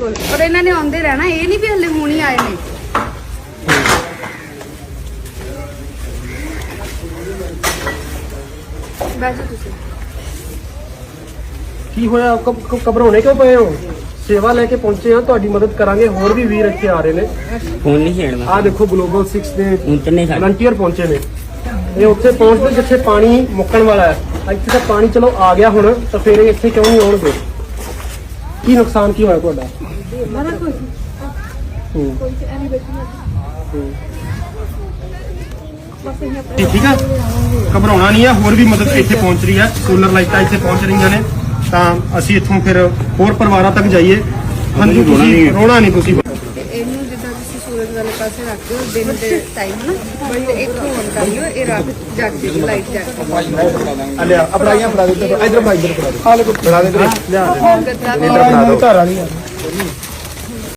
ਬਿਲਕੁਲ। ਪਰ ਇਹਨਾਂ ਨੇ ਆਉਂਦੇ ਰਹਿਣਾ ਇਹ ਨਹੀਂ ਵੀ ਹਲੇ ਹੁਣ ਹੀ ਆਏ ਨੇ। ਬੈਠੋ ਤੁਸੀਂ। ਕੀ ਹੋਇਆ? ਘਬਰਾਉਣੇ ਕਿਉਂ ਪਏ ਹੋ? ਸੇਵਾ ਲੈ ਕੇ ਪਹੁੰਚੇ ਆ ਤੁਹਾਡੀ ਮਦਦ ਕਰਾਂਗੇ। ਹੋਰ ਵੀ ਵੀਰ ਇੱਥੇ ਆ ਰਹੇ ਨੇ। ਫੋਨ ਨਹੀਂ ਛੇੜਨਾ ਆਹ ਦੇਖੋ ਗਲੋਬਲ 6 ਦੇ ਛੱਡ ਵਲੰਟੀਅਰ ਪਹੁੰਚੇ ਨੇ। ਇਹ ਉੱਥੇ ਪਹੁੰਚਦੇ ਜਿੱਥੇ ਪਾਣੀ ਮੁੱਕਣ ਵਾਲਾ ਹੈ। ਇੱਥੇ ਤਾਂ ਪਾਣੀ ਚਲੋ ਆ ਗਿਆ ਹੁਣ ਤਾਂ ਫਿਰ ਇੱਥੇ ਕਿਉਂ ਨਹੀਂ ਆਉਣਗੇ? ਕੀ ਨੁਕਸਾਨ ਕੀ ਹੋਇਆ ਤੁਹਾਡਾ? ਹੂੰ। ਹੂੰ। ਠੀਕ ਆ। ਘਬਰਾਉਣਾ ਨਹੀਂ ਆ ਹੋਰ ਵੀ ਮਦਦ ਇੱਥੇ ਪਹੁੰਚ ਰਹੀ ਹੈ ਸੋਲਰ ਲਾਈਟਾਂ ਇੱਥੇ ਪਹੁੰਚ ਰਹੀਆਂ ਨੇ। ਤਾਂ ਅਸੀਂ ਇੱਥੋਂ ਫਿਰ ਹੋਰ ਪਰਿਵਾਰਾਂ ਤੱਕ ਜਾਈਏ। ਹਾਂਜੀ ਤੁਸੀਂ ਰੋਣਾ ਨਹੀਂ ਤੁਸੀਂ। ਸੂਰਜ ਵਾਲੇ ਪਾਸੇ ਰੱਖ ਦਿਓ ਦਿਨ ਦੇ ਟਾਈਮ ਨਾ। ਬਟ ਇੱਕ ਔਨ ਕਰ ਲਿਓ ਇਹ ਰੱਖ ਜਗ ਦੀ ਲਾਈਟ ਜਗ ਲਿਆ ਅਪੜਾਈਆਂ ਫੜਾ ਦੇ ਇਧਰ ਭਾਈ ਇਧਰ ਫੜਾ ਦੇ ਆ ਲੈ ਫੜਾ ਦੇ ਲਿਆ। ਗੱਦਾ ਵੀ ਇਧਰ ਫੜਾ ਦੋ ਘਰ ਵਾਲੀ ਆ।